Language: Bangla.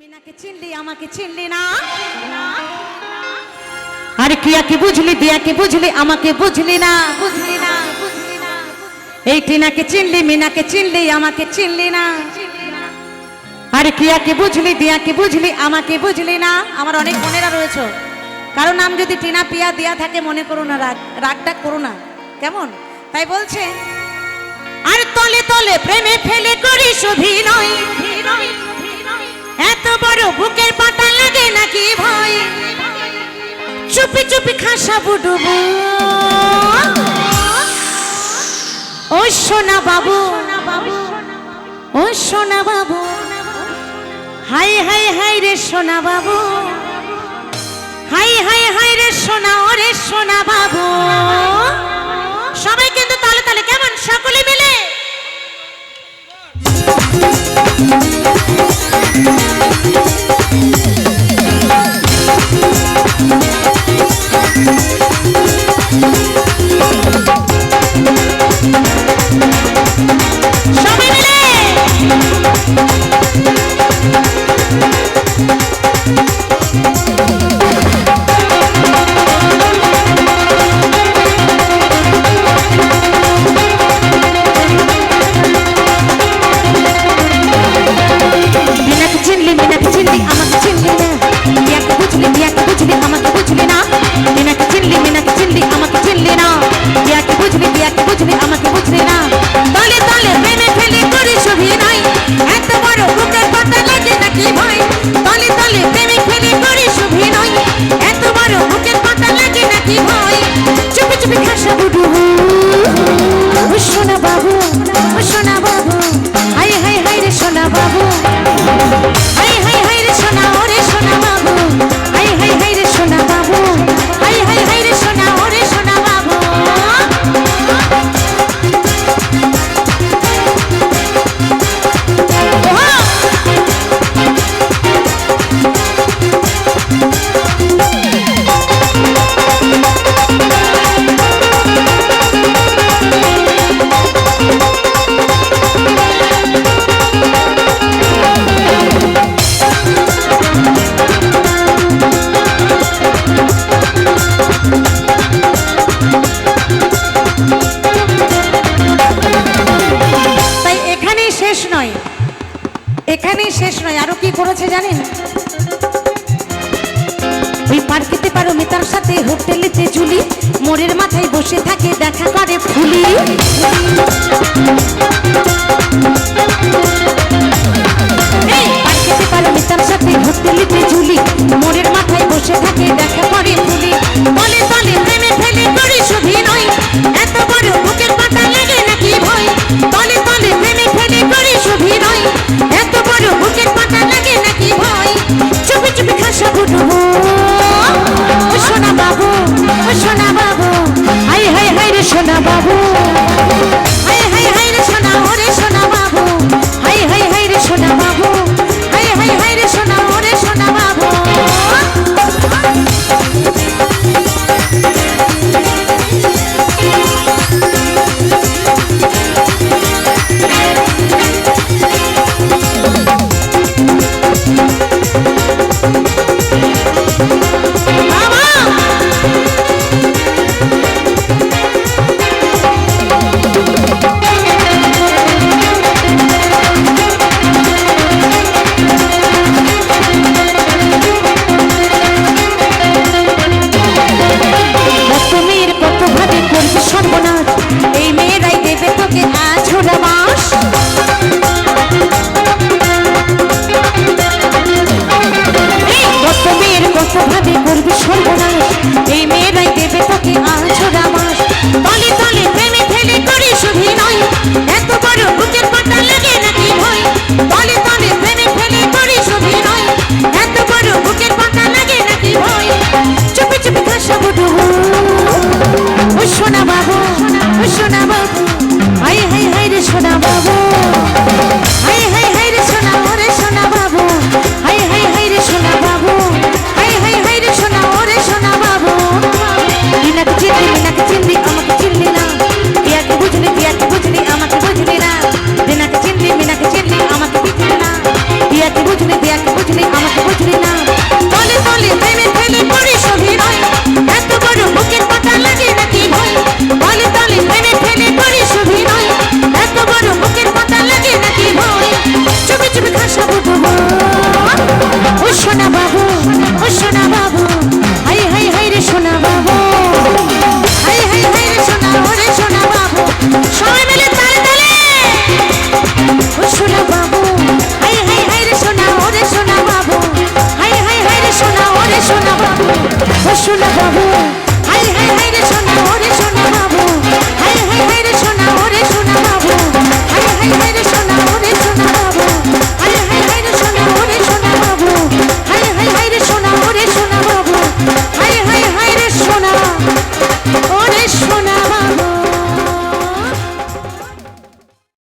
মিনাকে চিনলি আমাকে চিনলি না। আরে কিয়াকে বুঝলি দিয়াকে বুঝলি আমাকে বুঝলি না। বুঝলি না বুঝলি না এই টিনাকে চিনলি মিনাকে চিনলি আমাকে চিনলি না। আরে কিয়াকে বুঝলি দিয়াকে বুঝলি আমাকে বুঝলি না। আমার অনেক বোনেরা রয়েছে। কারও নাম যদি টিনা পিয়া দিয়া থাকে মনে করো না রাগ রাগটা করো না। কেমন? তাই বলছে আর তলে তলে প্রেমে ফেলে করিস অভিনয়। এত বড় বুকের পাতা লাগে নাকি ভয় চুপি চুপি খাসা বুডুবু ও সোনা বাবু, ও সোনা বাবু, হাই হাই হাই রে সোনা বাবু, হাই হাই হাই রে সোনা ওরে সোনা বাবু। সবাই কিন্তু তালে তালে, কেমন? সকলে মিলে? সোনা বাবু জানেন? ওই পার্কেতে পারো মিতার সাথে হোটেলেতে ঝুলি, মোড়ের মাথায় বসে থাকে দেখা করে ফুলি। সোনা বাবু। হাই হাই হাই রে সোনা বাবু। শোনাবো। সোনা বাবু। হাই হাই হাই রে সোনা হরে সোনা।